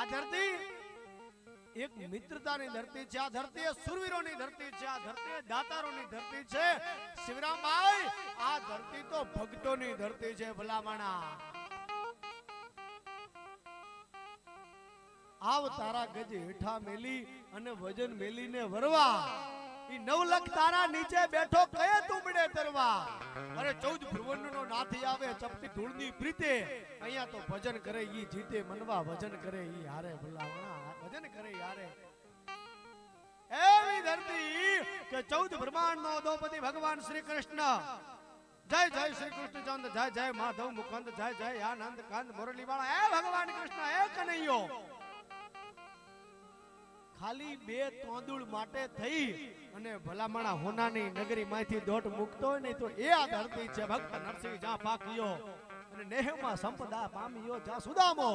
આ ધરતી એક મિત્રતાની ધરતી છે, આ ધરતી સુરવીરોની ધરતી છે, આ ધરતી દાતારોની ધરતી છે. શિવરામભાઈ, આ ધરતી તો ભક્તોની ધરતી છે, ભલામણા. આવ તારા ગજ હેઠા મેલી અને વજન મેલીને વરવા. ઈ નવલખ તારા નીચે બેઠો કયે તુમડે તરવા અરે ચૌદ ભ્રુવનનો નાથી આવે, ચપટી ધૂળની પ્રીતે. અહીંયા તો ભજન કરે, ઈ જીતે મનવા, ભજન કરે, ઈ હારે ભલામણા, ભજન કરે હારે. એવી ધરતી કે ચૌદ બ્રહ્માંડનો દ્રૌપદી ભગવાન શ્રી કૃષ્ણ. જય જય શ્રી કૃષ્ણ ચંદ, જય જય માધવ મુકંદ, જય જય આનંદ કાંદ મુરલી વાળા એ ભગવાન કૃષ્ણ એ કનૈયો. ખાલી બે તોંદુળ માટે થઈ અને ભલામણા હોનાની નગરી માંથી દોટ મુકતો હોય નહીં તો એ આ ધરતી છે, ભક્ત નરસિંહ જ્યાં પાક્યો અને નેહમાં સંપદા પામ્યો જા સુદામો.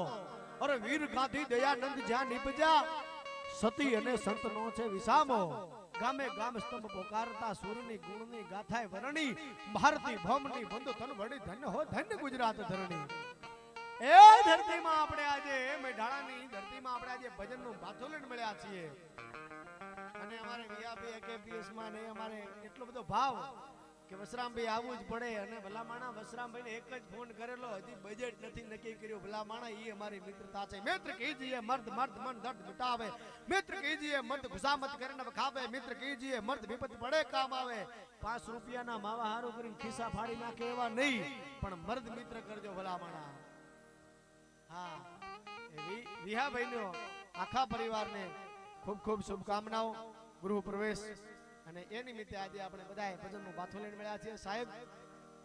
અરે વીર ગાંધી દયાનંદ જ્યાં નિપજા, સતી અને સંતનો છે વિસામો. ગામે ગામ સ્તંભ પોકારતા સૂરની ગુણની ગાથાએ વરણી, ભારતી ભૌમની બંધુ તન વળી ધન્ય હો ધન્ય ગુજરાત ધરણી. એ ધરતીમાં આપણે આજે મેઢાળાની ધરતીમાં આપણે આજે ભજનનું બાથોલન મળ્યા છીએ. અને અમારે વિયાબી એકેપીએસમાં ને અમારે એટલો બધો ભાવ કે વસરામભાઈ આવવું જ પડે અને ભલામાણા વસરામભાઈને એક જ ફોન કરેલો હજી બજેટ નથી નક્કી કર્યું. ભલામાણા એ અમારી મિત્રતા છે. મિત્ર કીજીએ મર્દ મર્દ, મન દર્દ મિટાવે મિત્ર કીજીએ મર્દ ગુસામત કરીને ખાવે મિત્ર કીજીએ મર્દ વિપત પડે કામ આવે. પાંચ રૂપિયાના માવા હારું કરીને ખિસ્સા ફાડી નાખે એવા નહીં. પણ મર્દ મિત્ર કરજો ભલામાણા. હા. વિહાભાઈનો આખા પરિવારને ખૂબ ખૂબ શુભકામનાઓ, ગૃહ પ્રવેશ અને એ નિમિત્તે આજે આપણે બધાએ ભજનનું બાથો લઈને મળ્યા છીએ. સાહેબ,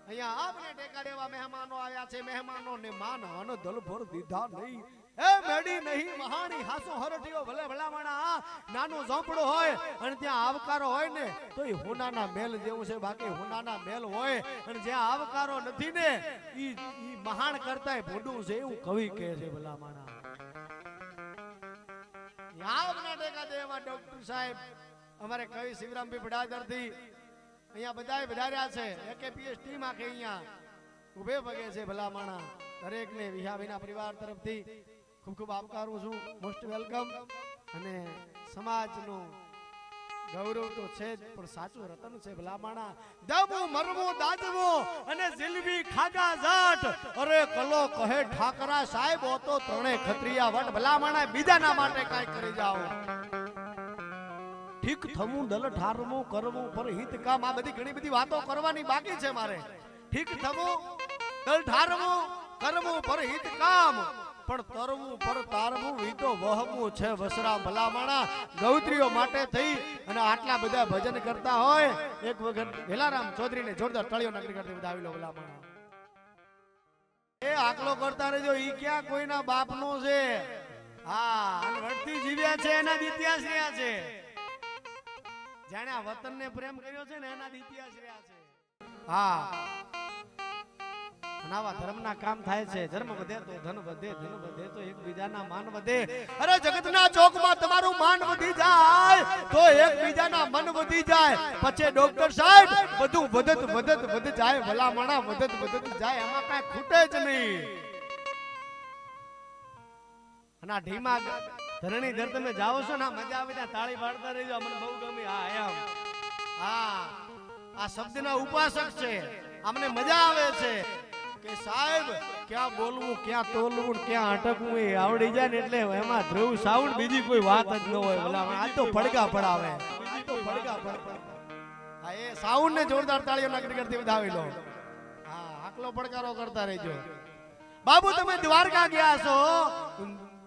અહીંયા આપને ટેકા દેવા મહેમાનો આવ્યા છે. મહેમાનો ને માન અન દલભર દીધા નહીં. એ મેડી નહીં, મહાણી હાસો હરટીઓ ભલે ભલામણા નાનો ઝોપડું હોય અને ત્યાં આવકારો હોય ને, તો એ હોનાના મેલ જેવું છે. બાકી હોનાના મેલ હોય અને જ્યાં આવકારો નથી ને, ઈ મહાન કરતાય ભોંડું છે એવું કવિ કહે છે ભલામણા યાવના ટેકા દેવા બધાય વધાર્યા છે. એકેપીએસ ટીમ આખી અહીંયા ઉભે પગે છે પરિવાર તરફથી ખૂબ ખૂબ આવકારું છું. Most welcome. અને સમાજનું ગૌરવ તો છે જ, પણ સાચું રતન છે ભલામણા. દબુ, મરવું દાદવો અને જીલવી ખાગા જાટ. અરે કલો કહે ઠાકરા સાહેબ તો ત્રણે ખત્રિયા વટ. ભલામણા બીજાના માટે કાઈ કરી જાઓ. ઠીક થવું, દલ ઠારવું, કરવું, પર હિત કામ. આ બધી ઘણી બધી વાતો કરવાની બાકી છે મારે. ઠીક થવું, દલ ઠારવું, કરવું, પર હિત કામ. પણ તરવું, પર ઈ તો વહમું છે વસરા ભલામણા. ગૌત્રીઓ માટે થઈ અને આટલા બધા ભજન કરતા હોય, એક વખત વેલારામ ચૌધરીને જોરદાર તળિયો નગરી કરતી બધા આવી લો ભલામણા. એ આકલો કરતા રહેજો, ઈ ક્યાં કોઈના બાપનો છે? હા, અને વળતી જીવ્યા છે, એના ઇતિહાસ રહ્યા છે. જાણે આ વતનને પ્રેમ કર્યો છે ને, એના ઇતિહાસ રહ્યા છે. હા. અને આવા ધર્મના કામ થાય છે. ધર્મ વધે તો ધન વધે ધન વધે તો એકબીજાના માન વધે. અરે જગતના ચોકમાં તમારું માન વધી જાય તો એકબીજાના મન વધી જાય. પછી ડોક્ટર સાહેબ, બધું વધત વધત વધ જાય, ભલામણા વધત વધત જાય, એમાં કાંઈ ખૂટે જ નહીં. અને ઢીમા ધરણી ધર તમે જાઓ છો ને મજા આવે ત્યાં તાળી પાડતા રહીજો મને બહુ ગમી. હા, એમ. હા, આ શબ્દના ઉપાસક છે. અમને મજા આવે છે. કે સાહેબ, ક્યાં બોલવું, ક્યાં તોલવું, ક્યાં અટકવું એ આવડી જાય ને એટલે એમાં ધ્રુવ સાઉન્ડ બીજી કોઈ વાત જ ન હોય ભલા આ તો ફડકા પડાવે આ તો ફડકા હા, એ સાઉન્ડ ને જોરદાર તાળીઓ નાખી કરતી વધાવી લો. હા, આકલો પડકારો કરતા રહેજો. બાબુ, તમે દ્વારકા ગયા છો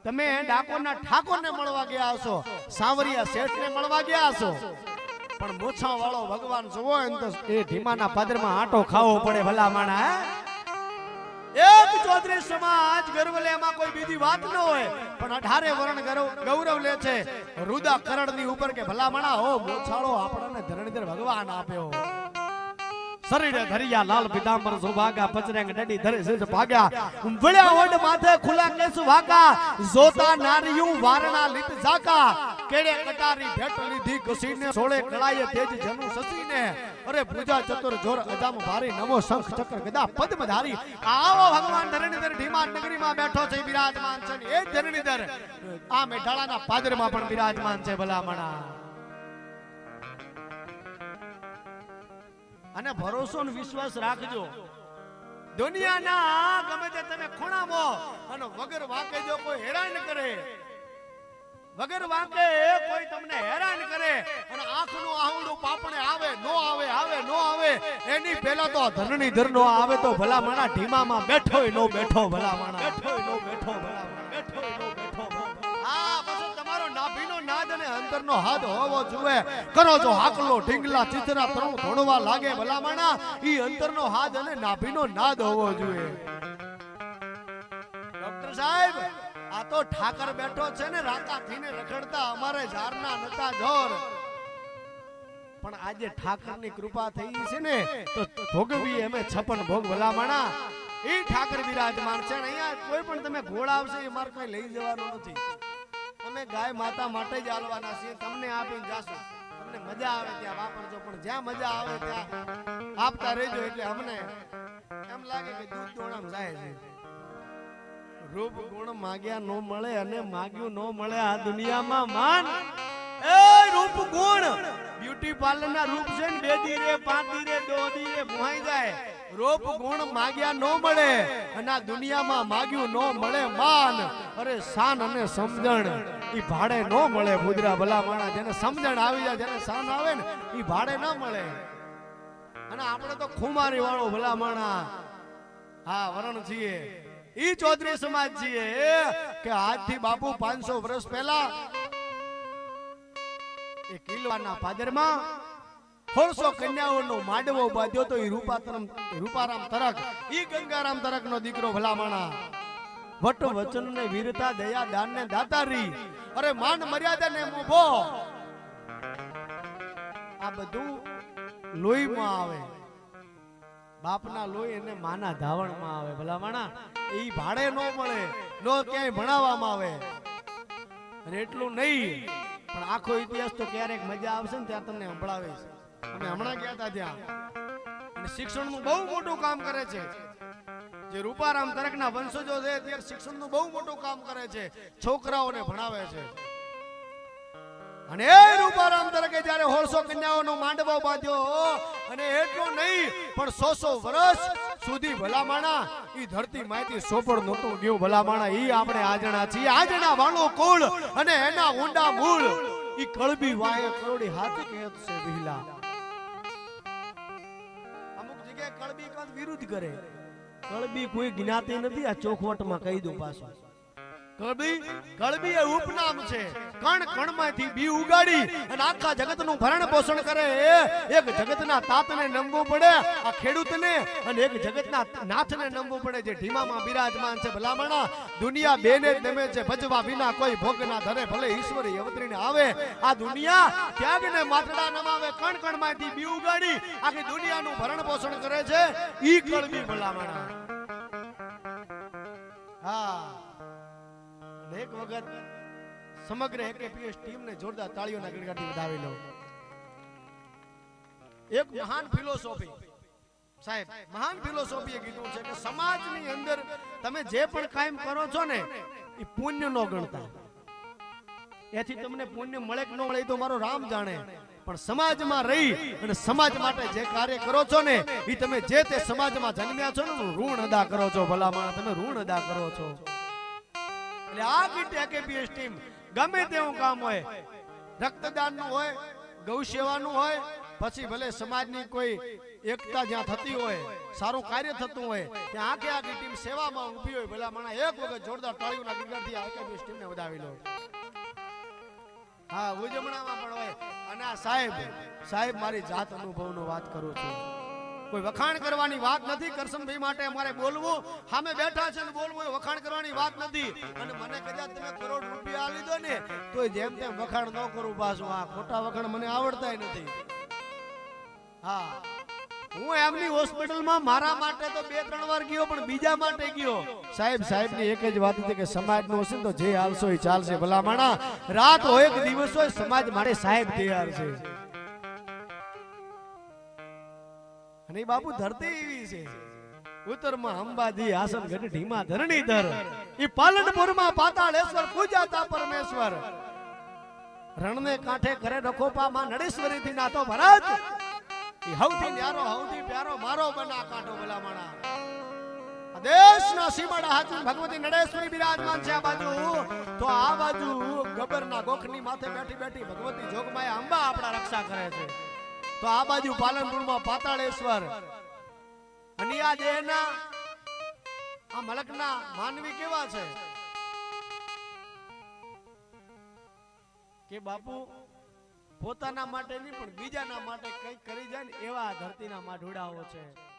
તમે ડાકોરના ઠાકોરને મળવા ગયા છો સાવરિયા શેઠને મળવા ગયા છો પણ મોછા વાળો ભગવાન જોવો તો એ ઢીમાના પાદરમાં આટો ખાવો પડે ભલા માણા હે? ચૌધરી સમાજ ગર્વ લે એમાં કોઈ બીજી વાત ન હોય. પણ અઢારે વર્ણ ગૌરવ લે છે. રુદા કરણની ઉપર કે ભલામણા, હો મોછાળો આપણને ધરણીધર ભગવાન આપ્યો. શરીરે લાલ પીતાંબર સુભાગા, પચરેંગ ડડી ધરે સિર ભાગ્યા. વળ્યા માથે ખુલા કેસ વાગા. જોતા નારિયું વારણા લીટ ઝાકા. કેડે કટારી ભેટ લીધી, ઘસીને સોળે કળાએ તેજ જનુ સસીને. અરે પૂજા ચતુર જોર અજામ ભારી, નમો શંખ ચક્ર ગદા પદ્મધારી. આવો ભગવાન ધરણીધર ઢીમા નગરીમાં બેઠો છે બિરાજમાન છે એ ધરણીધર. આ મેઢાળાના પાદરમાં પણ બિરાજમાન છે ભલામણા. અને ભરોસો ને વિશ્વાસ રાખજો. દુનિયાના ગમે તે તમે ખૂણામાં અને વગર વાકે જો કોઈ હેરાન કરે વગર વાંકે કોઈ તમને હેરાન કરે. અને આંખનું આહુડું પાપણે આવે, નો આવે આવે, નો આવે, એની પહેલા તો ધરણીધર નો આવે તો ભલા માણા ઢીમામાં બેઠોય નો બેઠો ભલા માણા બેઠોય નો બેઠો ભલા બેઠોય નો બેઠો આ પછી નાદ અને અંતરનો હાથ હોવો જોઈએ. કરો ઢીંગલા ચિતરા તણું લાગે ભલા માણા અંતરનો હાથ અને નાભીનો નાદ હોવો જોઈએ. આ તો ઠાકર બેઠો છે ને રાતા થઈને રખડતા અમારે ઝારના નતા જોર. પણ આજે ઠાકરની કૃપા થઈ છે ને, તો ભોગવી અમે છપન ભોગ ભલામણા. એ ઠાકર બિરાજમાન છે ને, અહીંયા કોઈ પણ તમે ઘોડા આવશે એ મારે કઈ લઈ જવાનું નથી. અમે ગાય માતા માટે જ આલવાના છીએ, તમને આપીને જાશું. તમને મજા આવે ત્યાં વાપરજો, પણ જ્યાં મજા આવે ત્યાં આપતા રહેજો એટલે અમને એમ લાગે કે દૂધ દોડામ જાય છે. રૂપ ગુણ માગ્યા નો મળે અને માગ્યું નો મળે આ દુનિયામાં માન. એ રૂપ ગુણ. બ્યુટી પાર્લર ના રૂપ છે ને બે દી રે પાંચ દી રે દો દી રે ભોંઈ જાય. રૂપ ગુણ માગ્યા નો મળે અને આ દુનિયામાં માગ્યું નો મળે માન. અરે શાન અને સમજણ ઈ ભાડે નો મળે ભુદરા ભલા માણા જેને સમજણ આવી જાય જેને શાન આવે ને ઈ ભાડે ન મળે. અને આપણે તો ખુમારી વાળો ભલા માણા હા વરણ છીએ. ઈ ચૌધરી સમાજ છીએ કે આજથી બાપુ 500 વર્ષ પહેલા એ કિલવાના પાદરમાં ખોરસો કન્યાઓનો માંડવો બાંધ્યો તો ઈ રૂપાતરમ, રૂપારામ તરક, ઈ ગંગારામ તરક નો દીકરો ભલામણા. વટ વચન ને વીરતા, દયા દાન ને દાતારી. અરે માન મર્યાદા ને મોભો આ બધું લોહીમાં આવે. બાપના લોહી અને માના ધાવણમાં આવે, ભલામણા. એ ભાડે ન મળે, નો ક્યાંય ભણાવવામાં આવે. અને એટલું નહીં, પણ આખો ઇતિહાસ તો ક્યારેક મજા આવશે ને ત્યાં તમને સંભળાવીશ અમે હમણાં ગયા હતા ત્યાં. અને શિક્ષણનું બહુ મોટું કામ કરે છે. જે રૂપારામ તરકના વંશજો છે તે શિક્ષણનું બહુ મોટું કામ કરે છે. છોકરાઓને ભણાવે છે. અને એ રૂપારામ તરીકે જ્યારે હોળસો કન્યાઓનો માંડવો બાંધ્યો, અને એટલું નહીં, પણ સો સો વર્ષ સુધી ભલામાણા, ઈ ધરતી માહિતી સોપડ નહોતું ગયું ભલામાણા, ઈ આપણે આજણા છીએ. આજણા વાળો કુળ અને એના ઊંડા મૂળ. ઈ કળબી વાય કરોડી હાથ કહેત છે વિહલા. અમુક જગ્યાએ કળબી કાંત વિરુદ્ધ કરે. કળબી કોઈ જ્ઞાતિ નથી, આ ચોખવટમાં કહી દઉં પાછું. કળબી કળબી એ દુનિયા બેને જ નમે છે. ભજવા વિના કોઈ ભોગ ના ધરે. ભલે ઈશ્વરી અવતરીને આવે, આ દુનિયા ત્યાગને માટડા નમાવે, કણ કણમાંથી બી ઉગાડી આખી દુનિયાનું ભરણ પોષણ કરે છે. ઈ કળબી ભલામણા. હા. એક વખત સમગ્ર એકેપીએસ ટીમને જોરદાર તાળીઓના ગણગાટી વધાવી લો. એક મહાન ફિલોસોફી. સાહેબ, મહાન ફિલોસોફીએ કીધું છે કે સમાજની અંદર તમે જે પણ કાયમ કરો છો ને એ પુણ્ય નો ગણતા. એથી તમને પુણ્ય મળે કે ન મળે તો મારો રામ જાણે. પણ સમાજમાં રહી અને સમાજ માટે જે કાર્ય કરો છો ને એ તમે જે તે સમાજમાં જન્મ્યા છો ને ઋણ અદા કરો છો ભલા તમે ઋણ અદા કરો છો. એટલે આ કીટ એકેપીએસ ટીમ ગમે તેવું કામ હોય રક્તદાનનું હોય ગૌ સેવાનું હોય, પછી ભલે સમાજની કોઈ એકતા જ્યાં થતી હોય, સારું કાર્ય થતું હોય, ત્યાં આખે આખી ટીમ સેવામાં ઊભી હોય ભલા મને એક વખત જોરદાર તાળીઓના ગણગણથી આખે એકેપીએસ ટીમને વધાવી લો. હા, ઉજમણામાં પણ હોય. અને આ સાહેબ સાહેબ મારી જાત અનુભવનો વાત કરું છું. કોઈ વખાણ કરવાની વાત નથી કરશનભાઈ માટે અમારે બોલવું. સામે બેઠા છે ને બોલવું એ વખાણ કરવાની વાત નથી. અને મને કદાચ તમે કરોડ રૂપિયા લીધો ને તો જેમ તેમ વખાણ ન કરું પાછું. આ ખોટા વખાણ મને આવડતા નથી. હા. હું એમની હોસ્પિટલમાં મારા માટે તો બે, ત્રણ વાર ગયો, પણ બીજા માટે ગયો. સાહેબ સાહેબની એક જ વાત હતી કે સમાજ નો હશે તો જે હાલશો એ ચાલશે. ભલા માણા, રાત હોય કે દિવસ હોય, સમાજ માટે સાહેબ તૈયાર છે. અને બાપુ ધરતી એવી છે. ઉત્તરમાં અંબાજી આસનગઢ ઢીમા, ધરણીધર. ઈ પાલનપુરમાં પાતાળેશ્વર, પૂજાતા પરમેશ્વર. રણને કાંઠે કરે રખોપા માં નડેશ્વરી થી નાતો ભરત. હૌથી ન્યારો, હવથી પ્યારો, મારો બના કાંઠો ભલા માણા દેશના સીમાડા હાચું ભગવતી નડેશ્વરી બિરાજમાન છે આ બાજુ. તો આ બાજુ ગબરના ગોખની માથે બેઠી બેઠી ભગવતી જોગમાયા અંબા આપણા રક્ષા કરે છે. તો આ બાજુ પાલનપુરમાં પાતાળેશ્વર. મલકના માનવી કેવા છે? કે બાપુ, પોતાના માટે નહીં, પણ બીજાના માટે કંઈક કરી જાય ને એવા ધરતીના માઢુડાઓ છે.